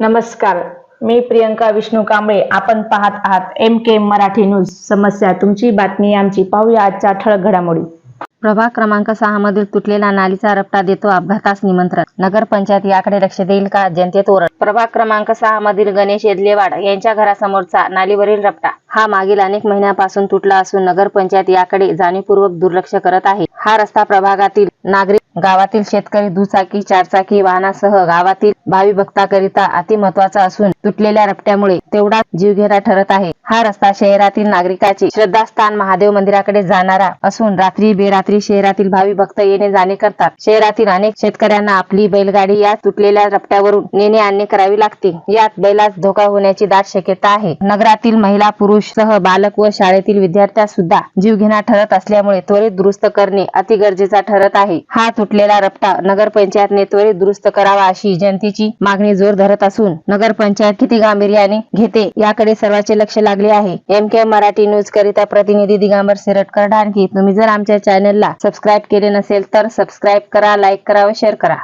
नमस्कार. मी प्रियंका विष्णू कांबळे. आपण पाहत आहात एम के मराठी न्यूज समस्या तुमची बातमी आमची. पाहूया आजच्या ठळक घडामोडी. प्रभाग क्रमांक सहा मधील तुटलेला नालीचा रपटा देतो अपघातास निमंत्रण. नगरपंचायत याकडे लक्ष देईल का? जनतेत ओरड. प्रभाग क्रमांक सहा मधील गणेश येदलेवाड यांच्या घरासमोरचा नालीवरील रपटा. हा मागील अनेक महिन्यापासून तुटला असून नगरपंचायत याकडे जाणीवपूर्वक दुर्लक्ष करत आहे. हा रस्ता प्रभागातील नागरिक गावातील शेतकरी दुचाकी चारचाकी वाहनासह गावातील भावी भक्ताकरिता अति महत्त्वाचा असून तुटलेल्या रपट्यामुळे तेवढा जीवघेरा ठरत आहे. हा रस्ता शहरातील नागरिकाचे श्रद्धास्थान महादेव मंदिराकडे जाणारा असून रात्री बेरात्री शहरातील भावी भक्त येणे जाणे करतात. शहरातील अनेक शेतकऱ्यांना आपली बैलगाडी या तुटलेल्या रपट्यावरून नेणे आणणे करावी लागते. यात बैलास धोका होण्याची दाट शक्यता आहे. नगरातील महिला पुरुष सह बालक व शाळेतील विद्यार्थ्या सुद्धा जीवघेणा ठरत असल्यामुळे त्वरित दुरुस्त करणे अति गरजेचा ठरत आहे. हा तुटलेला रपटा नगरपंचायतने त्वरित दुरुस्त करावा अशी जनतेची मागणी जोर धरत असून नगरपंचायत किती गांभीर्याने घेते याकडे सर्वांचे लक्ष लागले आहे. एम के मराठी न्यूज करिता प्रतिनिधी दिगांबर सिरटकर डानकी तुम्ही जर आमच्या चॅनलला सबस्क्राईब केले नसेल तर सबस्क्राईब करा लाईक करा व शेअर करा.